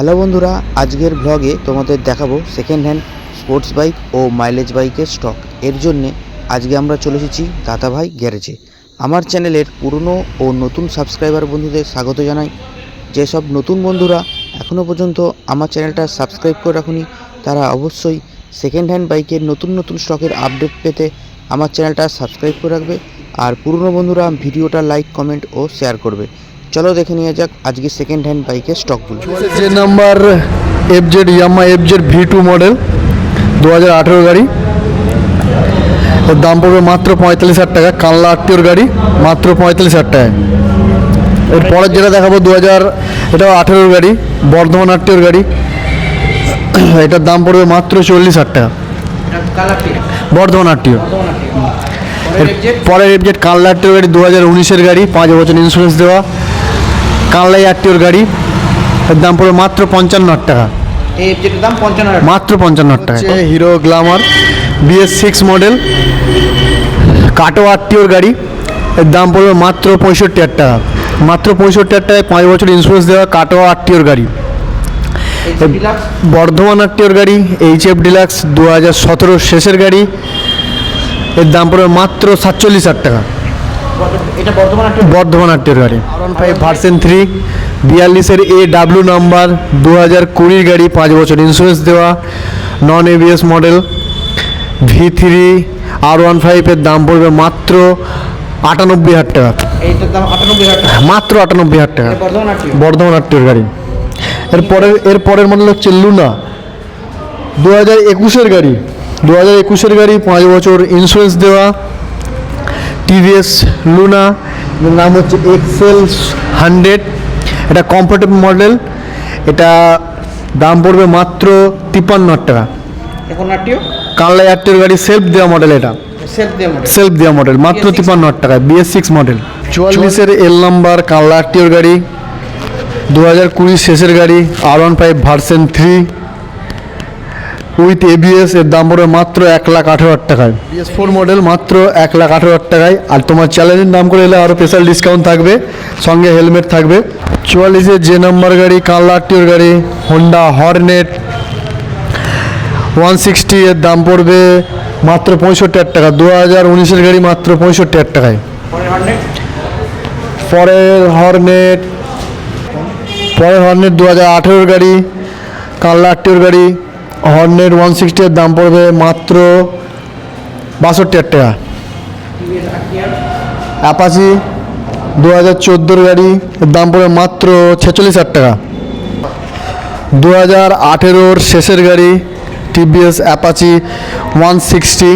Hello বন্ধুরা, আজকের ব্লগে তোমাদের দেখাবো সেকেন্ড হ্যান্ড স্পোর্টস বাইক ও মাইলেজ বাইকের স্টক এর জন্যে আজকে আমরা চলে এসেছি দাদাভাই গ্যারেজে আমার চ্যানেলের পুরনো ও নতুন সাবস্ক্রাইবার বন্ধুদের স্বাগত জানাই। যেসব নতুন বন্ধুরা এখনও পর্যন্ত আমার চ্যানেলটা সাবস্ক্রাইব করে রাখুনি, তারা অবশ্যই সেকেন্ড হ্যান্ড বাইকের নতুন নতুন স্টকের আপডেট পেতে আমার চ্যানেলটা সাবস্ক্রাইব করে রাখবে। আর পুরনো বন্ধুরা ভিডিওটা লাইক কমেন্ট ও শেয়ার করবে। চলো দেখে নিয়ে যাক আজকে সেকেন্ড হ্যান্ড বাইকের স্টকগুলো যে number F Z Yamaha F Z V two model দু হাজার আঠেরো গাড়ি। এর দাম পড়বে মাত্র পঁয়তাল্লিশ হাজার টাকা, কানলা আটটিওর গাড়ি, মাত্র পঁয়তাল্লিশ হাজার টাকা এর পরের যেটা দেখাবো দু হাজার এটাও আঠেরোর গাড়ি, বর্ধমান আটটিওর গাড়ি। এটার দাম পড়বে মাত্র চল্লিশ হাজার টাকা। বর্ধমান আটটিও। পরের এফ জেড কানলা আটটিওর গাড়ি দু হাজার উনিশের গাড়ি, পাঁচ বছর ইন্স্যুরেন্স দেওয়া। কানলাই আটটিওর গাড়ি। এর দাম পড়বে মাত্র পঞ্চান্ন হাজার টাকা। এই যেটার দাম পঞ্চান্ন হাজার মাত্র পঞ্চান্ন হাজার টাকা Hero Glamour BS six model কাটো আটটিওর গাড়ি। এর দাম পড়বে মাত্র পঁয়ষট্টি হাজার টাকা। মাত্র পঁয়ষট্টি হাজার টাকায় পাঁচ বছর ইন্স্যুরেন্স দেওয়া কাটো আটটিওর গাড়ি বর্ধমান আটটিওর গাড়ি এইচ এফ ডিলাক্স দু হাজার সতেরো শেষের গাড়ি। এর দাম পড়বে মাত্র সাতচল্লিশ হাজার টাকা। এটা বর্ধমান আটটির গাড়ি? R one five version three বিয়াল্লিশের A W number দু হাজার কুড়ির গাড়ি পাঁচ বছর ইন্স্যুরেন্স দেওয়া non ABS model V three R one ফাইভের দাম পড়বে মাত্র আটানব্বই হাজার টাকা। এইটার দাম আটানব্বই হাজার টাকা? মাত্র আটানব্বই হাজার টাকা। বর্ধমান আটটির গাড়ি। এর পরের এর পরের মডেল হচ্ছে লুনা দু হাজার একুশের গাড়ি। দু হাজার একুশের গাড়ি পাঁচ বছর ইন্স্যুরেন্স দেওয়া টিভিএস লুনা নাম হচ্ছে এক্সেল হান্ড্রেড এটা কমফোর্টেবল মডেল এটা দাম পড়বে মাত্র তিপ্পান্ন হাজার টাকা। এখন আটটিও কানলা এয়ারটেল গাড়ি সেলফ দেওয়া মডেল এটা। সেলফ দেওয়া মডেল মাত্র BS6 তিপ্পান্ন হাজার টাকা বিএস সিক্স মডেল চুয়াল্লিশের এল নাম্বার কানলা আটটিওর গাড়ি। দু হাজার কুড়ি শেষের গাড়ি। R one five version three with ABS এর দাম পড়বে মাত্র এক লাখ আঠেরো হাজার টাকায়। বিএস ফোর মডেল মাত্র এক লাখ আঠেরো হাজার টাকায়। আর তোমার চ্যালেঞ্জের দাম করে এলে আরও স্পেশাল ডিসকাউন্ট থাকবে, সঙ্গে হেলমেট থাকবে। চুয়াল্লিশের যে নাম্বার গাড়ি কানলা আটটিওর গাড়ি হোন্ডা হর্নেট ওয়ান সিক্সটি এর দাম পড়বে মাত্র পঁয়ষট্টি হাজার টাকা। দু হাজার উনিশের গাড়ি মাত্র পঁয়ষট্টি হাজার টাকায়। পরের হর্নেট পরের হর্নেট দু হাজার আঠেরোর গাড়ি কানলা আটটিওর গাড়ি হর্নেট ওয়ান সিক্সটির দাম পড়বে মাত্র বাষট্টি হাজার টাকা। অ্যাপাচি দু হাজার চোদ্দোর গাড়ি দাম পড়বে মাত্র ছেচল্লিশ হাজার টাকা। দু হাজার আঠেরোর শেষের গাড়ি টিভিএস অ্যাপাচি ওয়ান সিক্সটি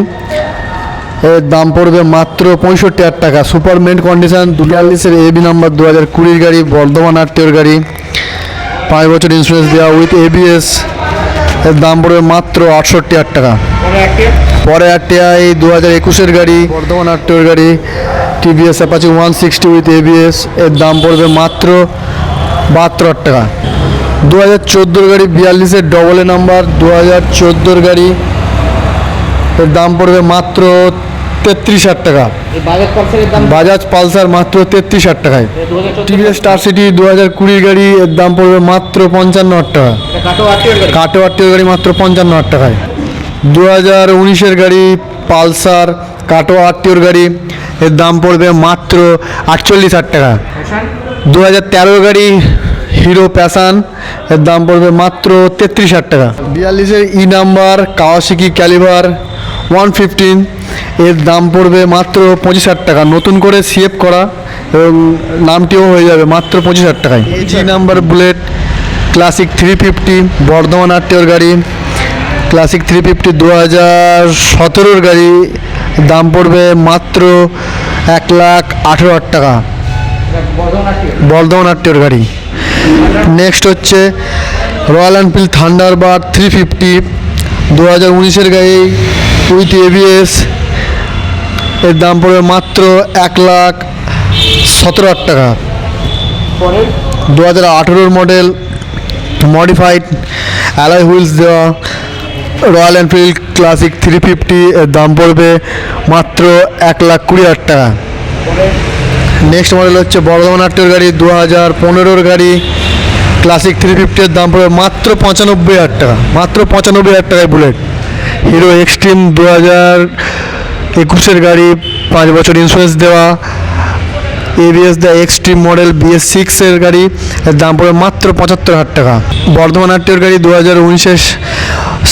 এর দাম পড়বে মাত্র পঁয়ষট্টি হাজার টাকা। সুপার সুপারমেন্ট কন্ডিশন বিয়াল্লিশের এবি নাম্বার দু হাজার কুড়ির গাড়ি, বর্ধমান আটটিওর গাড়ি। পাঁচ বছর ইন্স্যুরেন্স দেওয়া উইথ এবিএস এর দাম পড়বে মাত্র আটষট্টি হাজার টাকা। পরে আটটি আই আরটিআই দু হাজার একুশের গাড়ি বর্ধমান আটটোর গাড়ি TVS Apache one sixty with ABS এর দাম পড়বে মাত্র বাহাত্তর হাজার টাকা। দু হাজার চোদ্দোর গাড়ি বিয়াল্লিশের ডবল এ নাম্বার দু হাজার চোদ্দোর গাড়ি এর দাম পড়বে মাত্র তেত্রিশ হাজার টাকা। বাজাজ পালসার মাত্র তেত্রিশ হাজার টাকায়। টিভিএস স্টার সিটি দু হাজার কুড়ির গাড়ি, এর দাম পড়বে মাত্র পঞ্চান্ন হাজার টাকা। কাটো আটটির গাড়ি মাত্র পঞ্চান্ন হাজার টাকায়। দু হাজার উনিশের গাড়ি, পালসার কাটো আটটিওর গাড়ি, এর দাম পড়বে মাত্র আটচল্লিশ হাজার টাকা। দু হাজার তেরোর গাড়ি, হিরো প্যাশান, এর দাম পড়বে মাত্র তেত্রিশ হাজার টাকা। বিয়াল্লিশের E number Kawasaki Caliber, one fifteen এর দাম পড়বে মাত্র পঁচিশ হাজার টাকা। নতুন করে সিএফ করা এবং নামটিও হয়ে যাবে মাত্র পঁচিশ হাজার টাকায়। G number Bullet Classic three fifty Bardhaman আটটিওর গাড়ি। ক্লাসিক থ্রি ফিফটি দু হাজার সতেরোর গাড়ি। দাম পড়বে মাত্র এক লাখ আঠেরো হাজার টাকা। বর্ধমান আটটিও আটটিওর গাড়ি। নেক্সট হচ্ছে Royal Enfield Thunderbird three fifty দু হাজার উনিশের গাড়ি উইথ এবিএস এর দাম পড়বে মাত্র এক লাখ সতেরো হাজার টাকা। দু হাজার আঠেরোর মডেল মডিফাইড অ্যালয় হুইলস দেওয়া Royal Enfield Classic three fifty এর দাম পড়বে মাত্র এক লাখ কুড়ি হাজার টাকা। নেক্সট মডেল হচ্ছে বর্ধমান আটটির গাড়ি দু হাজার পনেরোর গাড়ি ক্লাসিক থ্রি ফিফটির দাম পড়বে মাত্র পঁচানব্বই হাজার টাকা। মাত্র পঁচানব্বই হাজার টাকায় বুলেট হিরো এক্সট্রিম দু হাজার একুশের গাড়ি, পাঁচ বছর ইন্স্যুরেন্স দেওয়া ABS the Xtreme model BS সিক্সের গাড়ি, এর দাম পড়বে মাত্র পঁচাত্তর হাজার টাকা। বর্ধমান আটটির গাড়ি দু হাজার উনিশের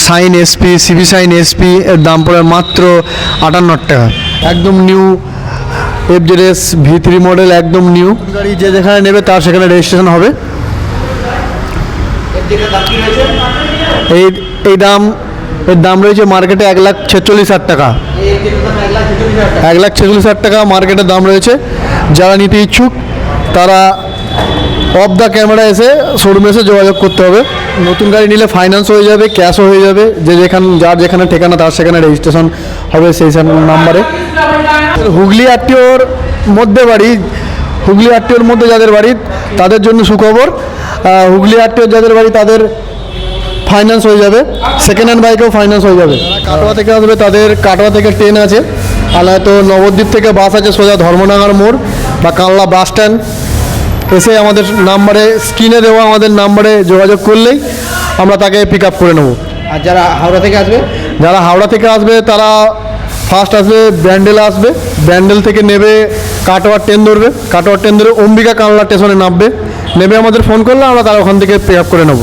Shine SP CB Shine SP এর দাম পড়বে মাত্র আটান্ন টাকা। একদম new FZS V three model একদম নিউ গাড়ি যে যেখানে নেবে তার সেখানে রেজিস্ট্রেশন হবে। এই এই দাম, এর দাম রয়েছে মার্কেটে এক লাখ ছেচল্লিশ হাজার টাকা। এক লাখ ছেচল্লিশ হাজার টাকা মার্কেটের দাম রয়েছে। যারা নিতে ইচ্ছুক, তারা অফ দ্য ক্যামেরা এসে শোরুমে এসে যোগাযোগ করতে হবে। নতুন গাড়ি নিলে ফাইন্যান্স হয়ে যাবে ক্যাশও হয়ে যাবে। যে যেখানে যার যেখানে ঠিকানা, তার সেখানে রেজিস্ট্রেশন হবে সেই নাম্বারে হুগলি আটটিওর মধ্যে বাড়ি। হুগলি আটটিওর মধ্যে যাদের বাড়ি, তাদের জন্য সুখবর। হুগলি আটটিওর যাদের বাড়ি, তাদের ফাইন্যান্স হয়ে যাবে। সেকেন্ড হ্যান্ড বাইকেও ফাইন্যান্স হয়ে যাবে। কাটোয়া থেকে আসবে তাদের কাটোয়া থেকে ট্রেন আছে। আর হয়তো নবদ্বীপ থেকে বাস আছে সোজা ধর্মনগর মোড় বা কানলা বাস স্ট্যান্ড এসে আমাদের নাম্বারে স্ক্রিনে দেওয়া আমাদের নাম্বারে যোগাযোগ করলেই আমরা তাকে পিক আপ করে নেব। আর যারা হাওড়া থেকে আসবে? যারা হাওড়া থেকে আসবে তারা ফার্স্ট আসবে ব্যান্ডেল আসবে। ব্যান্ডেল থেকে নেবে কাটোয়ার ট্রেন ধরবে। কাটোয়ার ট্রেন ধরে অম্বিকা কানলা স্টেশনে নামবে। নেবে আমাদের ফোন করলে আমরা তারা ওখান থেকে পিক আপ করে নেব।